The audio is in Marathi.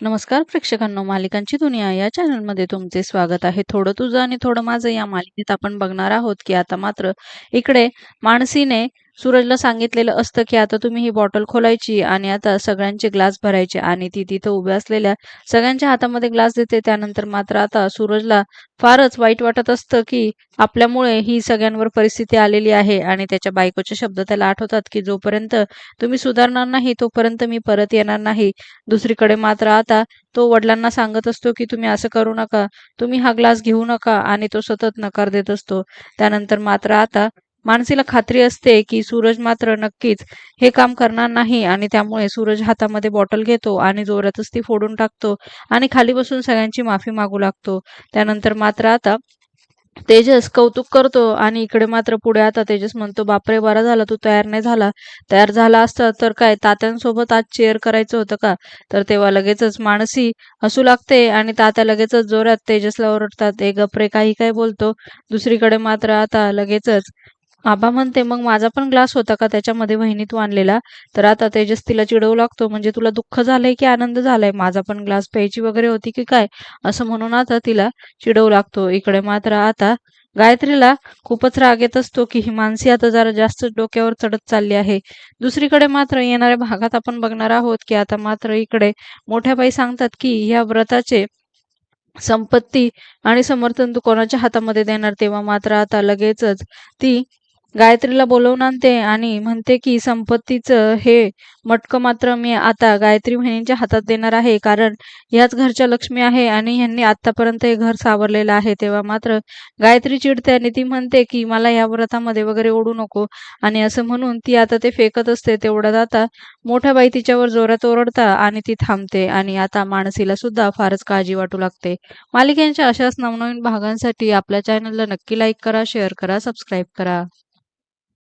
नमस्कार प्रेक्षकांनो मालिकांची दुनिया या चॅनलमध्ये तुमचे स्वागत आहे. थोडं तुझं आणि थोडं माझं या मालिकेत आपण बघणार आहोत की आता मात्र इकडे मानसीने सूरजला सांगितलेलं असतं की आता तुम्ही ही बॉटल खोलायची आणि आता सगळ्यांचे ग्लास भरायचे आणि ती तिथं उभ्या असलेल्या सगळ्यांच्या हातामध्ये ग्लास देते. त्यानंतर मात्र आता सूरजला फारच वाईट वाटत असतं की आपल्यामुळे ही सगळ्यांवर परिस्थिती आलेली आहे आणि त्याच्या बायकोचे शब्द त्याला आठवतात की जोपर्यंत तुम्ही सुधारणार नाही तोपर्यंत मी परत येणार नाही. दुसरीकडे मात्र आता तो वडिलांना सांगत असतो की तुम्ही असं करू नका. तुम्ही हा ग्लास घेऊ नका आणि तो सतत नकार देत असतो. त्यानंतर मात्र आता मानसीला खात्री असते की सूरज मात्र नक्कीच हे काम करणार नाही आणि त्यामुळे सूरज हातामध्ये बॉटल घेतो आणि जोरातच ती फोडून टाकतो आणि खाली बसून सगळ्यांची माफी मागू लागतो. त्यानंतर मात्र आता तेजस कौतुक करतो आणि इकडे मात्र पुढे आता तेजस म्हणतो बापरे बरा झाला तू तयार नाही झाला. तयार झाला असता तर काय तात्यांसोबत आज चेअर करायचं होतं का? तर तेव्हा लगेचच माणसी हसू लागते आणि तात्या लगेचच जोरात तेजसला ओरडतात ए गपरे काही काय बोलतो? दुसरीकडे मात्र आता लगेचच आबा म्हणते मग माझा पण ग्लास होता का? त्याच्यामध्ये वहिनी तू आणलेला. तर आता तेजस तिला चिडवू लागतो म्हणजे तुला दुःख झालंय की आनंद झालाय? माझा पण ग्लास प्यायची वगैरे होती की काय? असं म्हणून आता तिला चिडवू लागतो. इकडे मात्र आता गायत्रीला खूपच राग येत असतो की ही मानसी आता जरा जास्त डोक्यावर चढत चालली आहे. दुसरीकडे मात्र येणाऱ्या भागात आपण बघणार आहोत की आता मात्र इकडे मोठ्या बाई सांगतात की ह्या व्रताचे संपत्ती आणि समर्थन तू कोणाच्या हातामध्ये देणार? तेव्हा मात्र आता लगेचच ती गायत्रीला बोलवून आणते आणि म्हणते की संपत्तीचं हे मटकं मात्र मी आता गायत्री बहिणींच्या हातात देणार आहे कारण याच घरच्या लक्ष्मी आहे आणि यांनी आतापर्यंत हे घर सावरलेलं आहे. तेव्हा मात्र गायत्री चिडते आणि ती म्हणते की मला या व्रतामध्ये वगैरे ओढू नको. आणि असं म्हणून ती आता ते फेकत असते. तेवढ्यात आता मोठ्या बाई तिच्यावर जोरात ओरडता आणि ती थांबते आणि आता मानसीला सुद्धा फारच काळजी वाटू लागते. मालिकेच्या अशाच नवनवीन भागांसाठी आपल्या चॅनलला नक्की लाईक करा शेअर करा सबस्क्राईब करा.